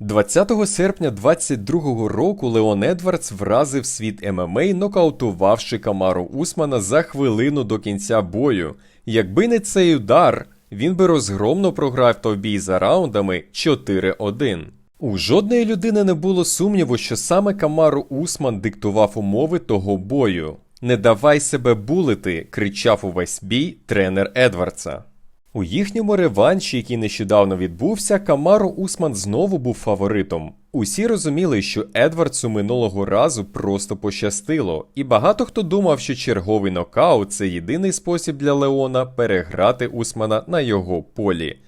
20 серпня 22-го року Леон Едвардс вразив світ ММА, нокаутувавши Камару Усмана за хвилину до кінця бою. Якби не цей удар, він би розгромно програв той бій за раундами 4-1. У жодної людини не було сумніву, що саме Камару Усман диктував умови того бою. Не давай себе булити, кричав увесь бій тренер Едвардса. У їхньому реванші, який нещодавно відбувся, Камару Усман знову був фаворитом. Усі розуміли, що Едвардсу минулого разу просто пощастило, і багато хто думав, що черговий нокаут це єдиний спосіб для Леона переграти Усмана на його полі.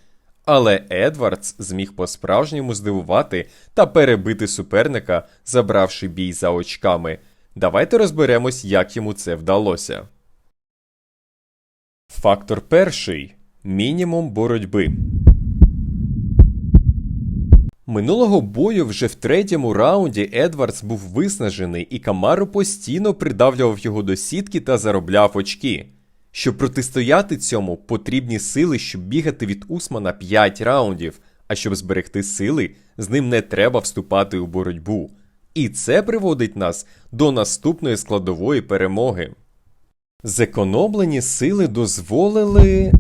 Але Едвардс зміг по-справжньому здивувати та перебити суперника, забравши бій за очками. Давайте розберемось, як йому це вдалося. Фактор перший мінімум боротьби. Минулого бою вже в третьому раунді Едвардс був виснажений, і Камару постійно придавлював його до сітки та заробляв очки. Щоб протистояти цьому, потрібні сили, щоб бігати від Усмана 5 раундів, а щоб зберегти сили, з ним не треба вступати у боротьбу. І це приводить нас до наступної складової перемоги. Зекономлені сили дозволили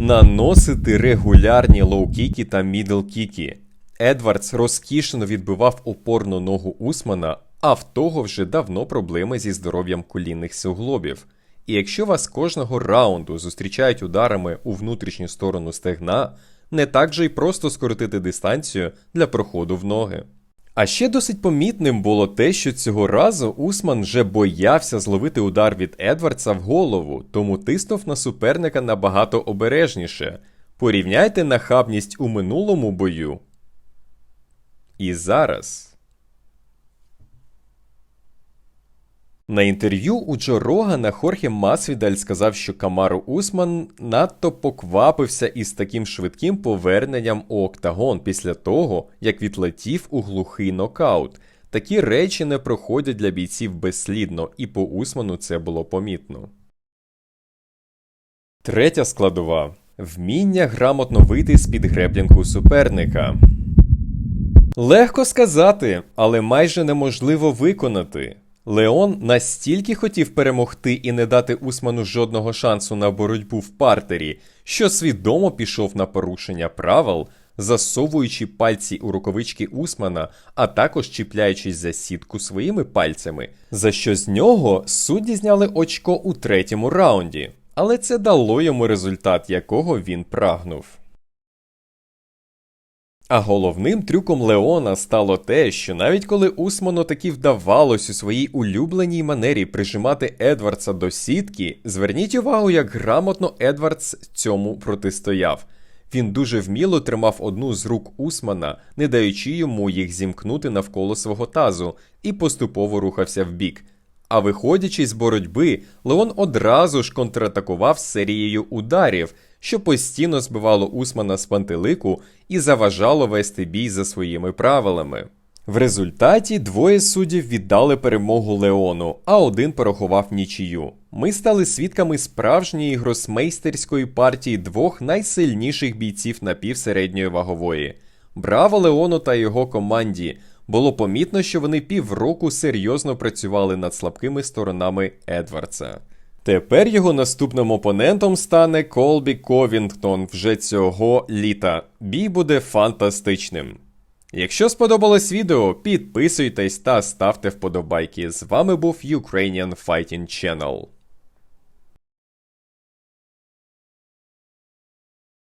наносити регулярні лоу-кіки та мідл-кіки. Едвардс розкішно відбивав опорну ногу Усмана, а в того вже давно проблеми зі здоров'ям колінних суглобів. І якщо вас кожного раунду зустрічають ударами у внутрішню сторону стегна, не так же й просто скоротити дистанцію для проходу в ноги. А ще досить помітним було те, що цього разу Усман вже боявся зловити удар від Едвардса в голову, тому тиснув на суперника набагато обережніше. Порівняйте нахабність у минулому бою. І зараз. На інтерв'ю у Джо Рогана Хорхе Масвідаль сказав, що Камару Усман надто поквапився із таким швидким поверненням у октагон після того, як відлетів у глухий нокаут. Такі речі не проходять для бійців безслідно, і по Усману це було помітно. Третя складова вміння грамотно вийти з під греблінгу суперника. Легко сказати, але майже неможливо виконати. Леон настільки хотів перемогти і не дати Усману жодного шансу на боротьбу в партері, що свідомо пішов на порушення правил, засовуючи пальці у рукавички Усмана, а також чіпляючись за сітку своїми пальцями, за що з нього судді зняли очко у третьому раунді. Але це дало йому результат, якого він прагнув. А головним трюком Леона стало те, що навіть коли Усману таки вдавалось у своїй улюбленій манері прижимати Едвардса до сітки, зверніть увагу, як грамотно Едвардс цьому протистояв. Він дуже вміло тримав одну з рук Усмана, не даючи йому їх зімкнути навколо свого тазу, і поступово рухався вбік. А виходячи з боротьби, Леон одразу ж контратакував серією ударів, що постійно збивало Усмана з пантелику і заважало вести бій за своїми правилами. В результаті двоє суддів віддали перемогу Леону, а один порахував нічию. Ми стали свідками справжньої гросмейстерської партії двох найсильніших бійців напівсередньої вагової. Браво Леону та його команді! Було помітно, що вони півроку серйозно працювали над слабкими сторонами Едвардса. Тепер його наступним опонентом стане Колбі Ковінгтон вже цього літа. Бій буде фантастичним. Якщо сподобалось відео, підписуйтесь та ставте вподобайки. З вами був Ukrainian Fighting Channel.